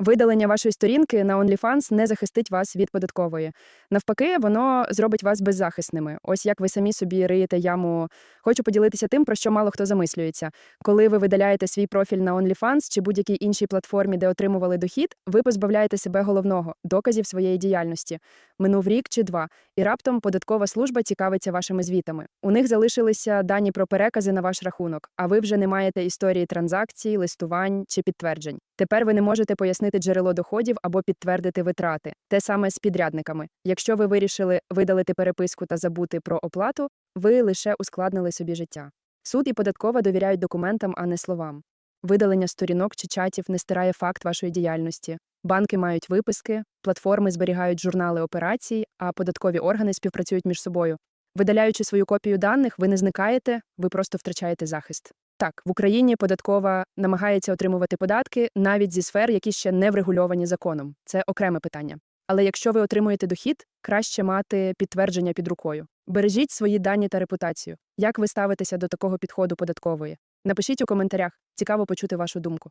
Видалення вашої сторінки на OnlyFans не захистить вас від податкової. Навпаки, воно зробить вас беззахисними. Ось як ви самі собі риєте яму. Хочу поділитися тим, про що мало хто замислюється. Коли ви видаляєте свій профіль на OnlyFans чи будь-якій іншій платформі, де отримували дохід, ви позбавляєте себе головного доказів своєї діяльності. Минув рік чи два, і раптом податкова служба цікавиться вашими звітами. У них залишилися дані про перекази на ваш рахунок, а ви вже не маєте історії транзакцій, листувань чи підтверджень. Тепер ви не можете пояснити джерело доходів або підтвердити витрати. Те саме з підрядниками. Якщо ви вирішили видалити переписку та забути про оплату, ви лише ускладнили собі життя. Суд і податкова довіряють документам, а не словам. Видалення сторінок чи чатів не стирає факт вашої діяльності. Банки мають виписки, платформи зберігають журнали операцій, а податкові органи співпрацюють між собою. Видаляючи свою копію даних, ви не зникаєте, ви просто втрачаєте захист. Так, в Україні податкова намагається отримувати податки навіть зі сфер, які ще не врегульовані законом. Це окреме питання. Але якщо ви отримуєте дохід, краще мати підтвердження під рукою. Бережіть свої дані та репутацію. Як ви ставитеся до такого підходу податкової? Напишіть у коментарях. Цікаво почути вашу думку.